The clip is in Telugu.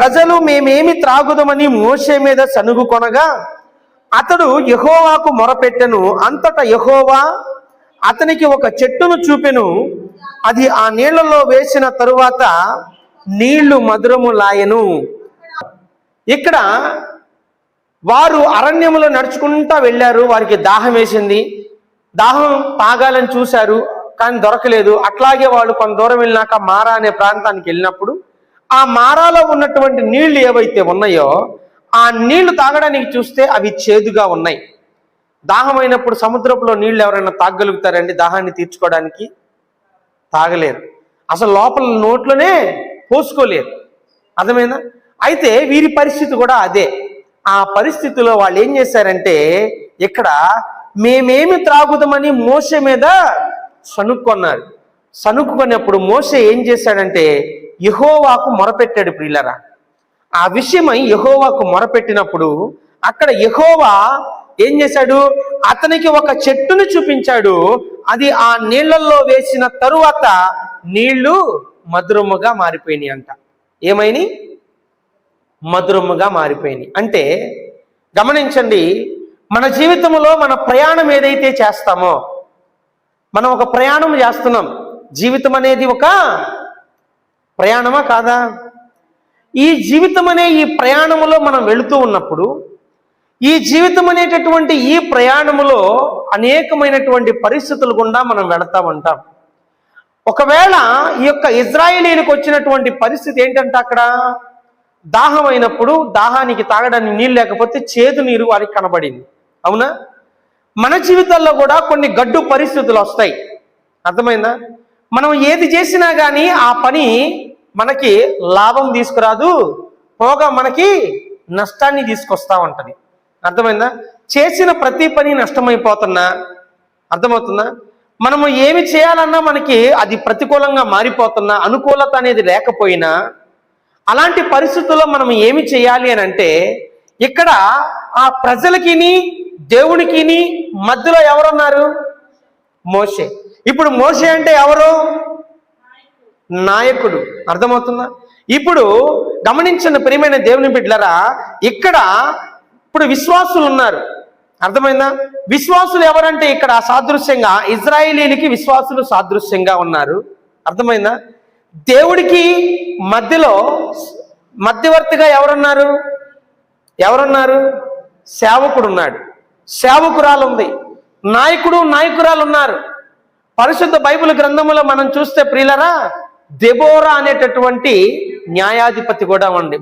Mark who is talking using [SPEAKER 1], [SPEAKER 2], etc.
[SPEAKER 1] ప్రజలు మేమేమి త్రాగుదమని మోసే మీద సనుగుకొనగా అతడు యహోవాకు మొరపెట్టెను అంతటా యహోవా అతనికి ఒక చెట్టును చూపెను. అది ఆ నీళ్ళలో వేసిన తరువాత నీళ్ళు మధురము లాయెను. ఇక్కడ వారు అరణ్యములో నడుచుకుంటా వెళ్ళారు వారికి దాహం వేసింది. దాహం తాగాలని చూశారు కానీ దొరకలేదు. అట్లాగే వాళ్ళు కొంత దూరం వెళ్ళినాక మారా అనే ప్రాంతానికి వెళ్ళినప్పుడు ఆ మారాలో ఉన్నటువంటి నీళ్ళు ఏవైతే ఉన్నాయో ఆ నీళ్ళు తాగడానికి చూస్తే అవి చేదుగా ఉన్నాయి. దాహమైనప్పుడు సముద్రంలో నీళ్ళు ఎవరైనా తాగగలుగుతారండి దాహాన్ని తీర్చుకోవడానికి తాగలేరు. అసలు లోపల నోట్లోనే పోసుకోలేరు. అర్థమైందా? అయితే వీరి పరిస్థితి కూడా అదే. ఆ పరిస్థితిలో వాళ్ళు ఏం చేశారంటే ఇక్కడ మేమేమి త్రాగుదామని మోస మీద సనుక్కున్నారు సనుక్కున్నప్పుడు మోస ఏం చేశాడంటే యహోవాకు మొరపెట్టాడు ప్రియులరా. ఆ విషయమై యహోవాకు మొరపెట్టినప్పుడు అక్కడ యహోవా ఏం చేశాడు? అతనికి ఒక చెట్టును చూపించాడు. అది ఆ నీళ్ళలో వేసిన తరువాత నీళ్ళు మధురముగా మారిపోయినాయి అంట. ఏమైనాయి? మధురముగా మారిపోయినాయి. అంటే గమనించండి మన జీవితంలో మన ప్రయాణం ఏదైతే చేస్తామో మనం ఒక ప్రయాణం చేస్తున్నాం. జీవితం అనేది ఒక ప్రయాణమా కాదా? ఈ జీవితం అనే ఈ ప్రయాణములో మనం వెళుతూ ఉన్నప్పుడు ఈ జీవితం అనేటటువంటి ఈ ప్రయాణములో అనేకమైనటువంటి పరిస్థితులు గుండా మనం వెళతా ఉంటాం ఒకవేళ ఈ యొక్క ఇజ్రాయేలీలకు వచ్చినటువంటి పరిస్థితి ఏంటంటే అక్కడ? దాహం అయినప్పుడు దాహానికి తాగడానికి నీళ్ళు లేకపోతే చేదు నీరు వారికి కనబడింది. అవునా? మన జీవితాల్లో కూడా కొన్ని గడ్డు పరిస్థితులు వస్తాయి. అర్థమైందా? మనం ఏది చేసినా కానీ ఆ పని మనకి లాభం తీసుకురాదు పోగా మనకి నష్టాన్ని తీసుకొస్తా ఉంటుంది. అర్థమైందా? చేసిన ప్రతి పని నష్టమైపోతున్నా అర్థమవుతుందా? మనము ఏమి చేయాలన్నా మనకి అది ప్రతికూలంగా మారిపోతున్నా అనుకూలత అనేది లేకపోయినా అలాంటి పరిస్థితుల్లో మనం ఏమి చేయాలి అని అంటే ఇక్కడ ఆ ప్రజలకిని దేవుడికిని మధ్యలో ఎవరున్నారు? మోషే. ఇప్పుడు మోషే అంటే ఎవరు? నాయకుడు. అర్థమవుతుందా? ఇప్పుడు గమనించిన ప్రియమైన దేవుని బిడ్డలరా ఇక్కడ ఇప్పుడు విశ్వాసులు ఉన్నారు. అర్థమైందా? విశ్వాసులు ఎవరంటే ఇక్కడ సాదృశ్యంగా ఇజ్రాయేలీలకి విశ్వాసులు సాదృశ్యంగా ఉన్నారు. అర్థమైందా? దేవుడికి మధ్యలో మధ్యవర్తిగా ఎవరున్నారు? ఎవరున్నారు? సేవకుడు ఉన్నాడు సేవకురాలు ఉంది నాయకుడు నాయకురాలు ఉన్నారు పరిశుద్ధ బైబిల్ గ్రంథంలో మనం చూస్తే ప్రియులరా దెబోరా అనేటటువంటి న్యాయాధిపతి కూడా ఉంది.